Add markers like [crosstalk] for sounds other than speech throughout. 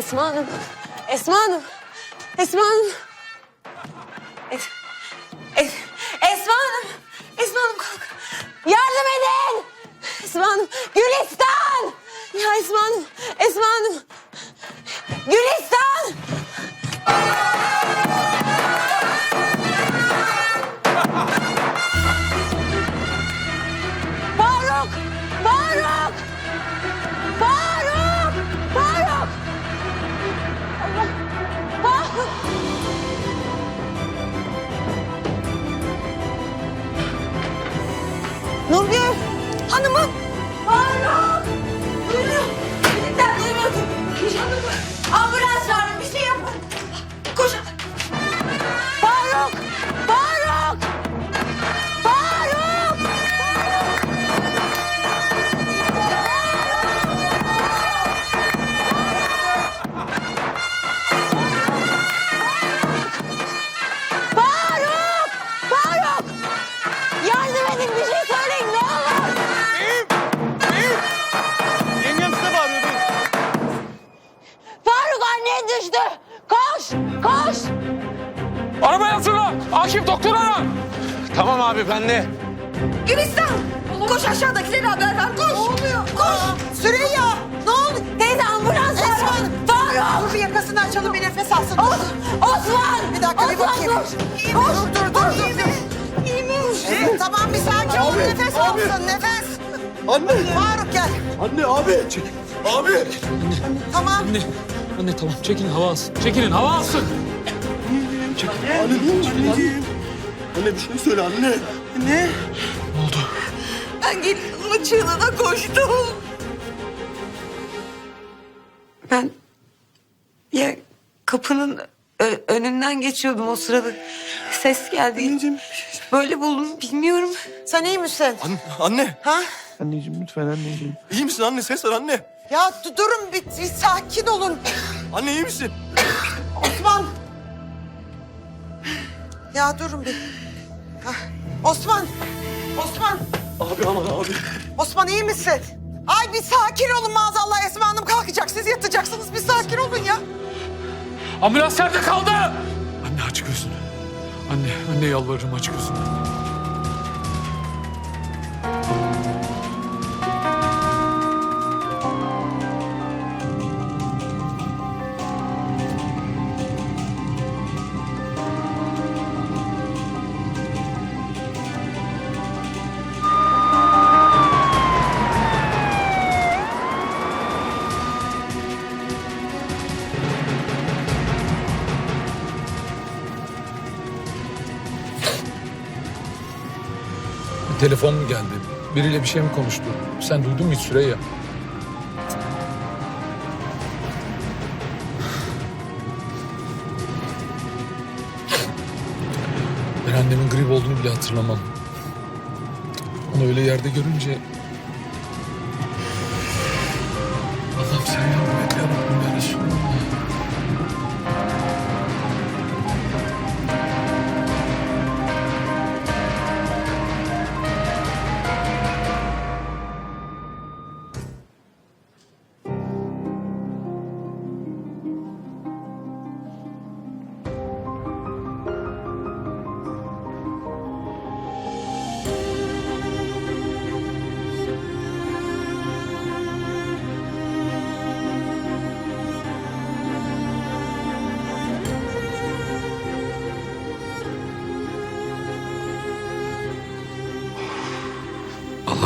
Esma Hanım. Esma Hanım. Esma Hanım. Es, es, Esma Hanım. Esma Hanım kalk. Yardım edin. Esma Hanım. Gülistan. Ya Esma Hanım. Esma Hanım. Gülistan. Akif doktor ara. Tamam abi ben de. Gülistan. Koş aşağıdakileri haber ver. Koş. Ne oluyor? Koş. Süreyya. Ne oldu? Teyze ambulans Esma Faruk. Dur bir yakasını açalım bir nefes alsın. Os Osman. Bir dakika bir Osman, bakayım. Koş. Koş. Dur dur dur. dur. İyi mi? Evet, tamam bir sakin ol. Nefes abi. alsın nefes. Anne! Faruk gel. Anne abi! Abi! Tamam. Anne, anne tamam çekilin hava alsın. Çekilin hava alsın. Anneciğim, anneciğim. Anne bir şey söyle anne. Ne? Ne oldu? Ben gelin çığlığına koştum. Ben ya kapının önünden geçiyordum o sırada. Ses geldi. Anneciğim. Böyle buldum bilmiyorum. Sen iyi misin? Anne, anne. Ha? Anneciğim lütfen anneciğim. İyi misin anne? Ses ver anne. Ya du- durun bir, bir sakin olun. Anne iyi misin? Osman. Ya durun bir. Hah. Osman. Osman. Abi aman abi. Osman iyi misin? Ay bir sakin olun maazallah Esma Hanım kalkacak. Siz yatacaksınız bir sakin olun ya. Ambulans nerede kaldı? Anne aç gözünü. Anne, anne yalvarırım aç gözünü. Telefon mu geldi? Biriyle bir şey mi konuştu? Sen duydun mu hiç Süreyya? Ben annemin grip olduğunu bile hatırlamam. Onu öyle yerde görünce... Allah'ım sen yardım et ya Rabbim ya Resulallah.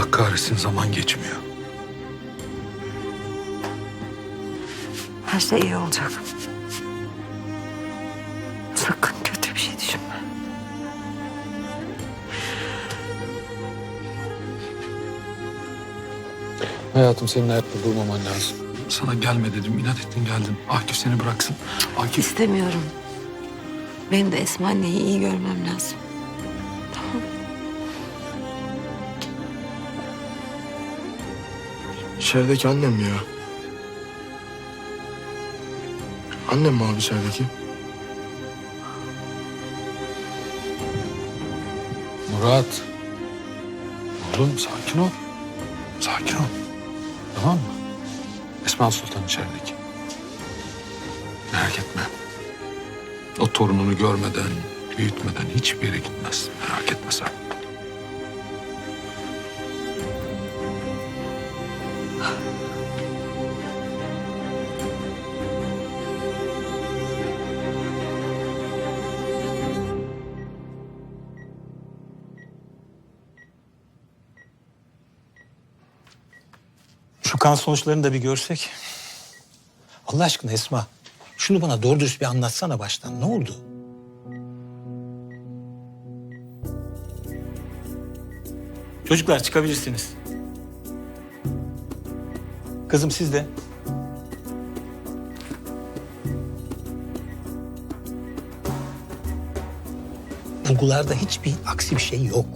Allah kahretsin zaman geçmiyor. Her şey iyi olacak. Sakın kötü bir şey düşünme. Hayatım senin ayakta durmaman lazım. Sana gelme dedim, inat ettin geldin. Akif seni bıraksın. Akif İstemiyorum. Benim de Esma anneyi iyi görmem lazım. İçerideki annem ya? Annem mi abi içerideki? Murat. Oğlum sakin ol. Sakin ol. Tamam mı? Esma Sultan içerideki. Merak etme. O torununu görmeden, büyütmeden hiçbir yere gitmez. Merak etme sen. Şu kan sonuçlarını da bir görsek. Allah aşkına Esma. Şunu bana doğru dürüst bir anlatsana baştan. Ne oldu? Çocuklar çıkabilirsiniz. Kızım siz de. Bulgularda hiçbir aksi bir şey yok.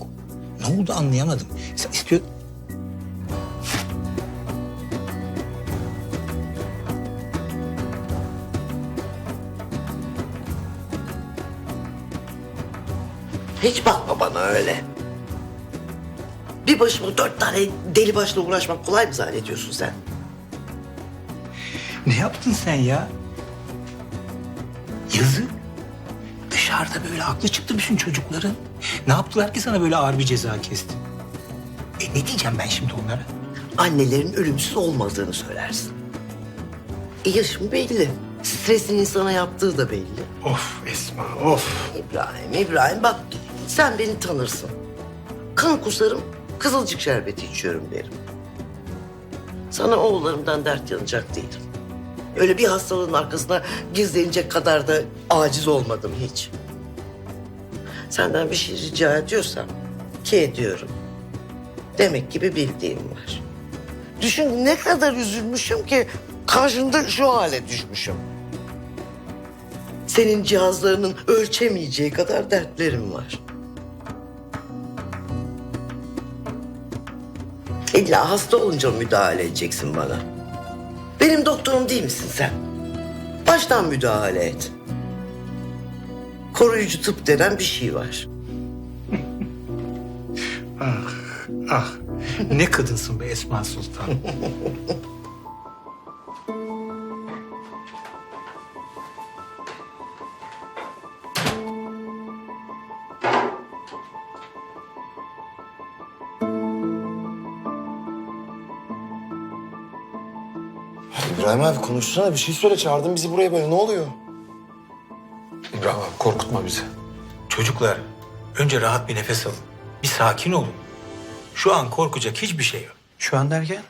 Ne oldu anlayamadım. Sen istiyor... Hiç bakma bana öyle. Bir başıma dört tane deli başla uğraşmak kolay mı zannediyorsun sen? Ne yaptın sen ya? Yazık. Dışarıda böyle aklı çıktı bütün çocukların. Ne yaptılar ki sana böyle ağır bir ceza kesti? E ne diyeceğim ben şimdi onlara? Annelerin ölümsüz olmadığını söylersin. E yaşım belli. Stresin insana yaptığı da belli. Of Esma of. İbrahim, İbrahim bak sen beni tanırsın. Kan kusarım, kızılcık şerbeti içiyorum derim. Sana oğullarımdan dert yanacak değilim. Öyle bir hastalığın arkasına gizlenecek kadar da aciz olmadım hiç. Senden bir şey rica ediyorsam ki ediyorum. Demek ki bir bildiğim var. Düşün ne kadar üzülmüşüm ki karşında şu hale düşmüşüm. Senin cihazlarının ölçemeyeceği kadar dertlerim var. İlla hasta olunca müdahale edeceksin bana. Benim doktorum değil misin sen? Baştan müdahale et. Koruyucu tıp denen bir şey var. Ah ne kadınsın be Esma Sultan. [laughs] İbrahim abi konuşsana bir şey söyle çağırdın bizi buraya böyle ne oluyor? İbrahim abi korkutma bizi. Çocuklar önce rahat bir nefes alın. Bir sakin olun. Şu an korkacak hiçbir şey yok. Şu an derken?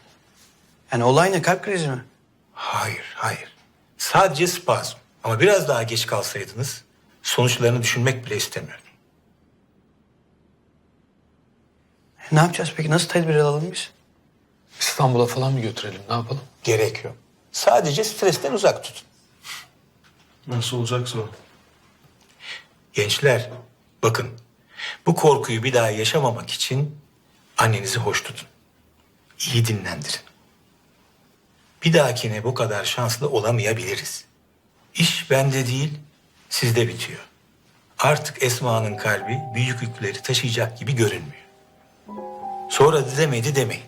Yani olay ne? Kalp krizi mi? Hayır, hayır. Sadece spazm. Ama biraz daha geç kalsaydınız sonuçlarını düşünmek bile istemiyordum. Ne yapacağız peki? Nasıl tedbir alalım biz? İstanbul'a falan mı götürelim ne yapalım? Gerek yok. Sadece stresten uzak tutun. Nasıl olacaksa o. Gençler, bakın. Bu korkuyu bir daha yaşamamak için annenizi hoş tutun. İyi dinlendirin. Bir dahakine bu kadar şanslı olamayabiliriz. İş bende değil, sizde bitiyor. Artık Esma'nın kalbi büyük yükleri taşıyacak gibi görünmüyor. Sonra demedi demeyin.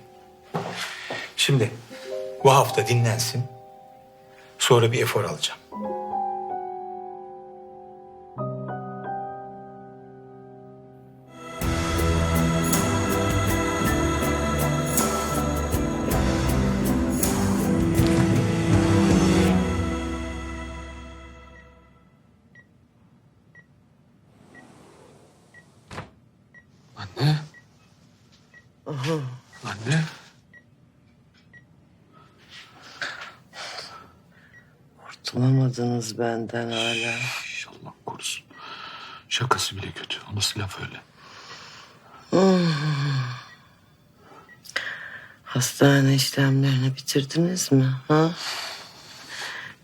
Şimdi bu hafta dinlensin. Sonra bir efor alacağım. Kurtulamadınız benden hala. Allah korusun. Şakası bile kötü. O nasıl laf öyle? [sighs] Hastane işlemlerini bitirdiniz mi? Ha?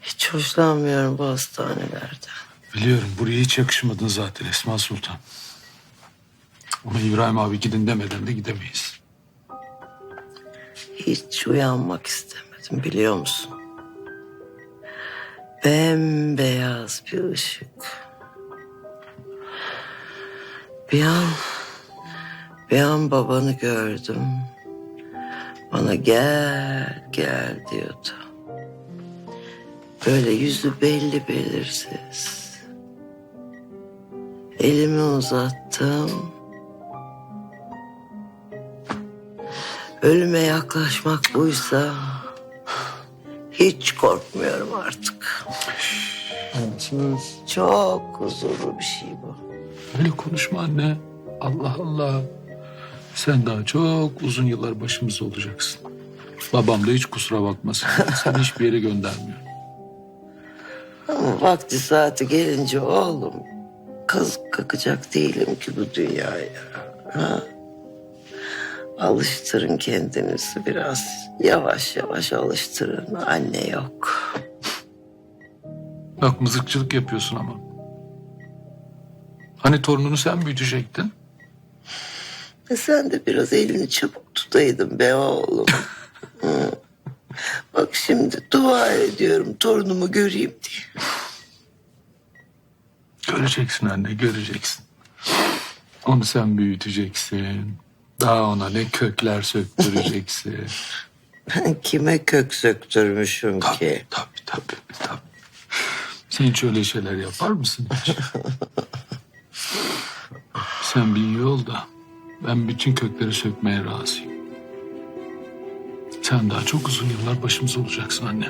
Hiç hoşlanmıyorum bu hastanelerden. Biliyorum buraya hiç yakışmadın zaten Esma Sultan. Ama İbrahim abi gidin demeden de gidemeyiz. Hiç uyanmak istemedim biliyor musun? Bembeyaz bir ışık. Bir an, bir an babanı gördüm. Bana gel, gel diyordu. Böyle yüzü belli belirsiz. Elimi uzattım. Ölüme yaklaşmak buysa hiç korkmuyorum artık. Çok huzurlu bir şey bu. Öyle konuşma anne. Allah Allah. Sen daha çok uzun yıllar başımızda olacaksın. Babam da hiç kusura bakmasın. Seni hiçbir yere göndermiyor. Ama vakti saati gelince oğlum kız kakacak değilim ki bu dünyaya. Ha? Alıştırın kendinizi biraz. Yavaş yavaş alıştırın. Anne yok. Bak mızıkçılık yapıyorsun ama. Hani torununu sen büyütecektin? E sen de biraz elini çabuk tutaydın be oğlum. [laughs] Bak şimdi dua ediyorum torunumu göreyim diye. Göreceksin anne, göreceksin. Onu sen büyüteceksin. Daha ona ne kökler söktüreceksin. Ben [laughs] kime kök söktürmüşüm tabii, ki? tabii, tabii, tabii. Sen hiç öyle şeyler yapar mısın hiç? [laughs] sen bir iyi ol da ben bütün kökleri sökmeye razıyım. Sen daha çok uzun yıllar başımız olacaksın anne.